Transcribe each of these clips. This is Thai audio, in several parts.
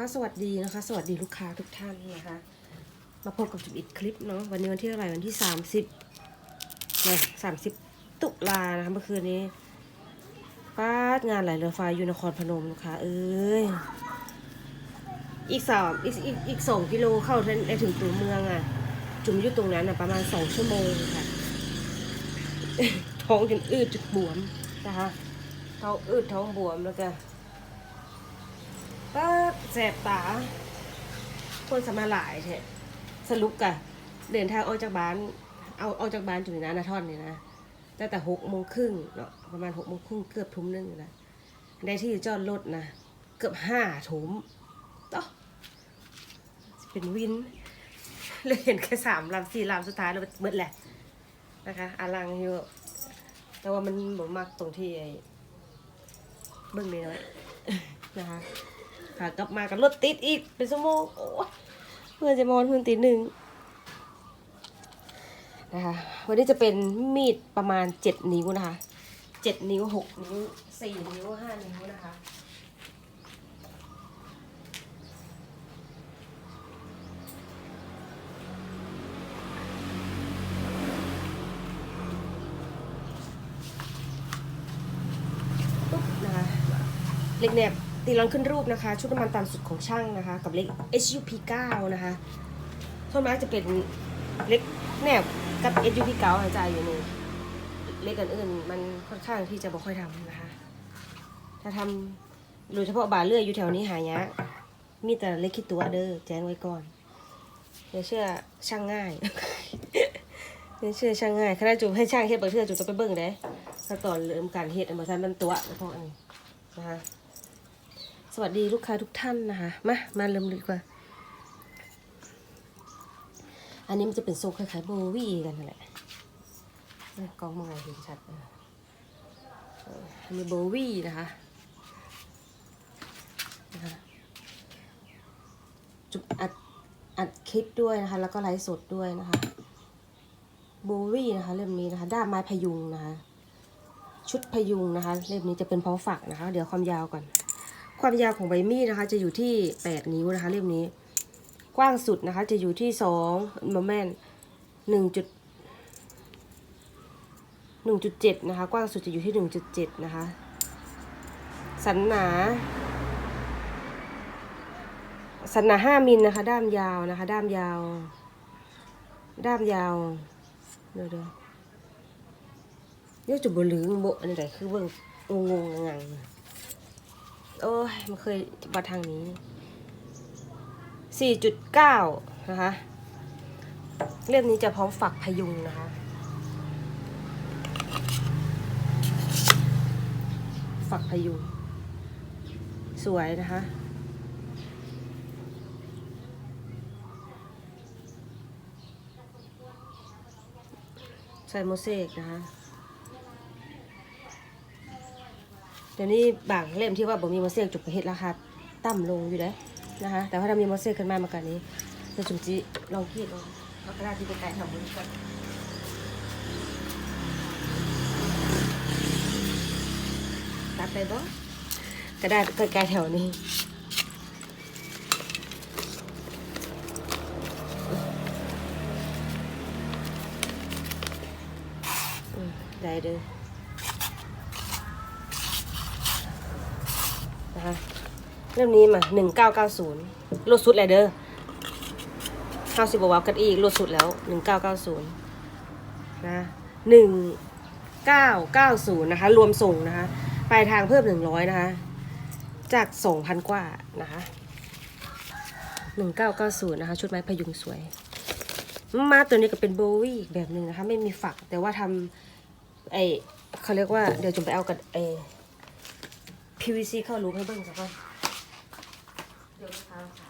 คะสวัสดีนะคะ สวัสดีลูกค้าทุกท่านนะคะ มาพบกับจุดอีกคลิปเนาะวันนี้วันที่เท่าไรวันที่สามสิบเนี่ยสามสิบตุลานะคะเมื่อคืนนี้ป้างานไหลเรือไฟอยู่นครพนมลูกค้าเอ้ยอีกสามอีกอีกอีกสองกิโลเข้าได้ถึงตัวเมืองอะ จุ่มอยู่ตรงนั้นอะประมาณสองชั่วโมงค่ะท้องจนอืดจนบวมนะคะท้องอืดท้องบวมแล้วก็ ก็แสบตา คนสมาหลายแท้สรุปกะเดินทางออกจากบ้าน เอาออกจากบ้านจุดนี้นะนาทอนนี่นะตั้งแต่หกโมงครึ่งเนาะประมาณหกโมงครึ่งเกือบทุ่มหนึงอยู่แล้วได้ที่จอดรถนะเกือบห้าทุ่มต่อเป็นวินเลยเห็นแค่สามลำสี่ลำสุดท้ายแล้วเบิดแหละนะคะอาลังอยู่แต่ว่ามันบ่มากตรงที่ไอ้เบื้องนี้น้อยนะคะ ค่ะกลับมากับรถติดอีกเป็นชั่วโมงโอ้เพื่อจะมอนเพื่อนตีหนึ่งนะคะวันนี้จะเป็นมีดประมาณเจ็ดนิ้วนะคะเจ็ดนิ้วหกนิ้วสี่นิ้วห้านิ้วนะคะปุ๊บนะคะเล็กแนบ ตีร้อนขึ้นรูปนะคะ ชุดน้ำมันตามสุดของช่างนะคะ กับเล็ก SUP 9นะคะส่วนมากจะเป็นเล็กแนบกับ SUP 9หายใจอยู่นี่เล็กอื่นๆมันค่อนข้างที่จะบ่ค่อยทำนะคะ ถ้าทำโดยเฉพาะบาเลื่อยอยู่แถวนี้หายากมีแต่เล็กคิดตัวเด้อแจ้งไว้ก่อนอย่าเชื่อช่างง่ายอย่าเชื่อช่างง่ายคณะจูบให้ช่างเฮ็ดบางเทื่อจูบจะไปเบิ่งได้ถ้าตอนเริ่มการเฮ็ดอันบอซันมันตัวเพราะอันนี้นะคะ สวัสดีลูกค้าทุกท่านนะคะ มา มาเริ่มเลยดีกว่า อันนี้มันจะเป็นทรงคล้ายๆโบวี่กันนั่นแหละกล้องมองเห็นชัดนะเอออันนี้โบวี่นะคะนะคะจุดอัดอัดคลิปด้วยนะคะ แล้วก็ไลฟ์สดด้วยนะคะโบวี่นะคะเล่มนี้นะคะ ด้ามไม้พยุงนะคะ ชุดพยุงนะคะ เล่มนี้จะเป็นพร้อมฝักนะคะ เดี๋ยวความยาวก่อน ความยาวของใบมีดนะคะ จะอยู่ที่ 8 นิ้วนะคะเล่มนี้ กว้างสุดนะคะ จะอยู่ที่2โมเมนต์หนึ่งจุดหนึ่งจุดเจ็ดนะคะ กว้างสุดจะอยู่ที่หนึ่งจุดเจ็ดนะคะ สันหนา สันหนาห้ามิลนะคะ ด้ามยาวนะคะ ด้ามยาว ด้ามยาว เดี๋ยวเดี๋ยวเดี๋ยวจะบ่ลืมบ่อันนี้คือเบิ่งงงๆงังๆ โอ้ยมันเคยมาทางนี้ 4.9 นะคะ เล่มนี้จะพร้อมฝักพยุงนะคะ ฝักพยุง สวยนะคะใส่โมเสกนะคะ ดี๋ยวนี้บางเล่มที่ว่าบ่มีโมเสกจุกประเฮ็ดราคาต่ำลงอยู่เด้นะคะ แต่ว่าถ้ามีโมเสกขึ้นมามากันนี้เดี๋ยวจุมจิลองคิดลองเอากระดาษที่เป็นไก่ทำบุญก่อนตัดไปบ่กระดาษไก่แถวนี้ได้เด้อ นะคะเรื่องนี้มาหนึ่งเก้าเก้าศูนย์ลดสุดเลยเด้อเก้าสิบวากันอีกลดสุดแล้วหนึ่งเก้าเก้าศูนย์นะหนึ่งเก้าเก้าศูนย์นะคะ รวมส่งนะคะปลายทางเพิ่มหนึ่งร้อยนะคะ จากสองพันกว่านะคะหนึ่งเก้าเก้าศูนย์นะคะ ชุดไม้พยุงสวย มาตัวนี้ก็เป็นโบวี่อีกแบบหนึ่งนะคะ ไม่มีฝักแต่ว่าทำไอเขาเรียกว่าเดี๋ยวจุ่มไปเอากับไอ PVC เข้ารูให้เบิ่งสักก่อนเดี๋ยวลูกค้าถามอันนี้มีดเล่มไหนวะ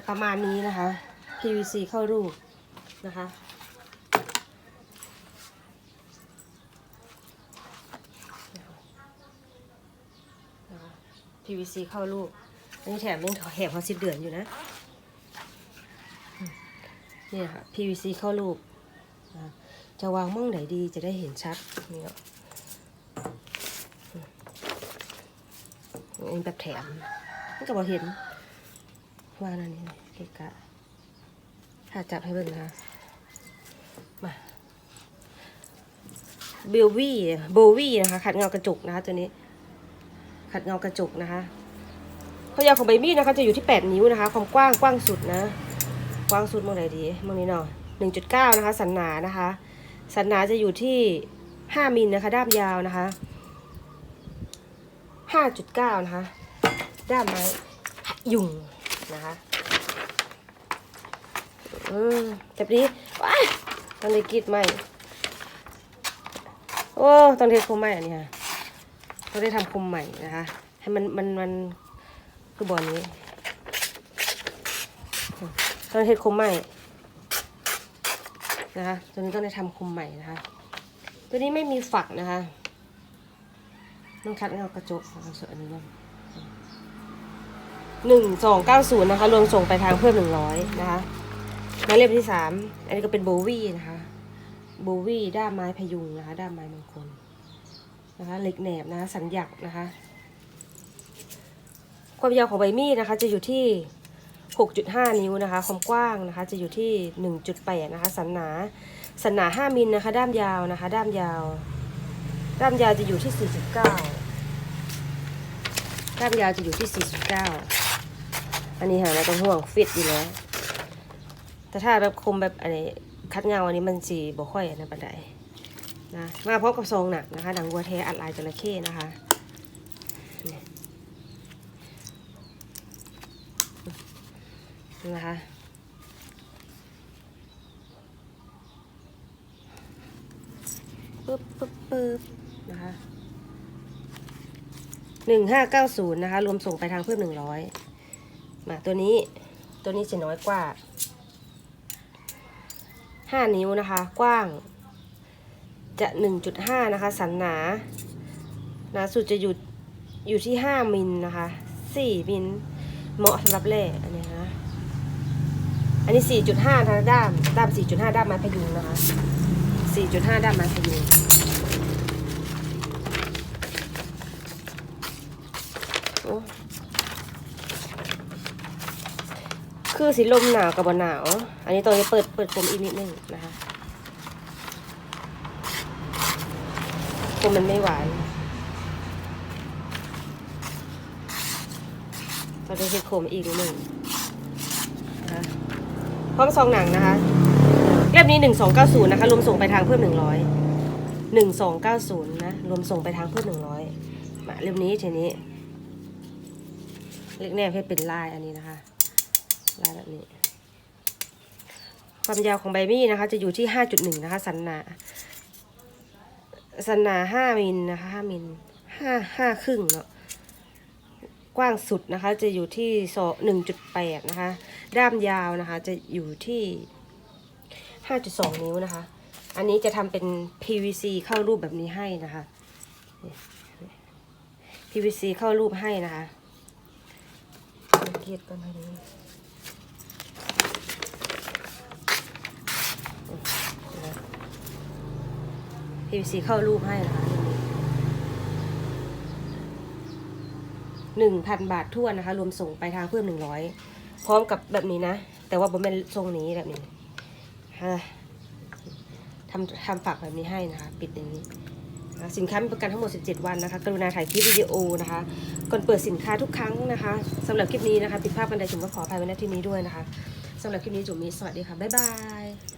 จะประมาณนี้นะคะ PVC เข้ารูปนะคะ PVC เข้ารูปอันนี้แถมยังแถมเขาสิเดือนอยู่นะอืมนี่ค่ะ PVC เข้ารูป จะวางม่องไหนดีจะได้เห็นชัดนี่เนาะอันแบบแถมก็บอกเห็น ว่านั่นนี่เกะกะถ้าจับให้เบิ่งนะมาเบลวี่โบวี่นะคะ ขัดเงากระจกนะคะตัวนี้ ขัดเงากระจกนะคะความยาวของใบมีดนะคะจะอยู่ที่ 8 นิ้วนะคะ ความกว้างกว้างสุดนะ กว้างสุดเมื่อไหนดีเมื่อนี้เนาะ1.9 นะคะ สันหนานะคะ สันหนาจะอยู่ที่ 5มิลนะคะ ด้ามยาวนะคะ 5.9 นะคะ ด้ามไม้ยุ่ง นะคะอืมแบบนี้ว้าต้องได้กรีดไหมโอ้ต้องเทคมใหม่อันนี้ค่ะต้องได้ทำคมใหม่นะคะ ให้มันมันมันคือบอลนี้ต้องเทคมใหม่นะคะ ตัวนี้ต้องได้ทำคมใหม่นะคะ ตัวนี้ไม่มีฝักนะคะต้องคัดเอากระจกเอาส่วนอันนี้นะ หนึ่งสองเก้าศูนย์นะคะ รวมส่งไปทางเพิ่มหนึ่งร้อยนะคะหมายเลขที่สามอันนี้ก็เป็นโบวี่นะคะโบวี่ด้ามไม้พยุงนะคะ ด้ามไม้มงคลนะคะเหล็กแหนบนะคะสัญญักนะคะ ความยาวของใบมีดนะคะ จะอยู่ที่ 6.5 นิ้วนะคะ ความกว้างนะคะ จะอยู่ที่ 1.8 นะคะ สันหนา สันหนา 5มิลนะคะ ด้ามยาวนะคะ ด้ามยาว ด้ามยาวจะอยู่ที่ 49 ด้ามยาวจะอยู่ที่ 49 อันนี้หาไม่ต้องห่วงฟิตอยู่แล้ว แต่ถ้าแบบคมแบบอะไรคัดเงาอันนี้มันสีบ่ค่อยอันะปันไดนะมาพร้อมกับทรงหนักนะคะหนังวัวแท้อัดลายจระเข้นะคะนี่นี่นะคะปึ๊บปึ๊บปึ๊บนะคะหนึ่งห้าเก้าศูนย์นะคะ รวมส่งไปทางเพิ่มหนึ่งร้อย มาตัวนี้ตัวนี้จะน้อยกว่าห้านิ้วนะคะ กว้าง จะ 1.5 นะคะ สันหนา หนาสุดจะอยู่อยู่ที่ 5 มิลนะคะ 4 มิลเหมาะสำหรับแร่อันนี้นะอันนี้ 4.5ทางด้ามด้าม 4.5 ด้ามไม้พยุงนะคะ 4.5 ด้ามไม้พยุงโอ้ คือสีลมหนาวกับบหนาว อันนี้ตอนนี้เปิดเปิดผมอีกนิดนึงนะคะคมมันไม่หวานเราจะเช็คโคมอีกนิดหนึ่งนะคะพร้อมซองหนังนะคะเล่มนี้หนึ่งสองเก้าศูนย์นะคะรวมส่งไปทางเพิ่มหนึ่งร้อยหนึ่งสองเก้าศูนย์นะรวมส่งไปทางเพิ่มหนึ่งร้อยมาเล่มนี้ทีนี้เล็กแนบให้เป็นลายอันนี้นะคะ ลายแบบนี้ ความยาวของใบมีดนะคะ จะอยู่ที่ห้าจุดหนึ่งนะคะ สันหนา สันหนาห้ามิลนะคะห้ามิลห้าห้าครึ่งเนาะกว้างสุดนะคะ จะอยู่ที่โซหนึ่งจุดแปดนะคะ ด้ามยาวนะคะ จะอยู่ที่ห้าจุดสองนิ้วนะคะ อันนี้จะทำเป็น PVC เข้ารูปแบบนี้ให้นะคะ PVC เข้ารูปให้นะคะเกียดกันให้ดี PVC เข้ารูปให้นะคะหนึ่งพันบาททั่วนนะคะ รวมส่งไปทางเพิ่มหนึ่งร้อยพร้อมกับแบบนี้นะ แต่ว่าผมเป็นทรงนี้แบบนี้ฮะทำทำฝากแบบนี้ให้นะคะ ปิดอย่างนี้สินค้ามีประกันทั้งหมด 17 วันนะคะ กรุณาถ่ายคลิปวิดีโอนะคะ ก่อนเปิดสินค้าทุกครั้งนะคะสำหรับคลิปนี้นะคะผิดพลาดกันใดจุ๋มก็ขออภัยไว้ณที่นี้ด้วยนะคะสำหรับคลิปนี้จุ๋มมีสวัสดีค่ะ บ๊ายบาย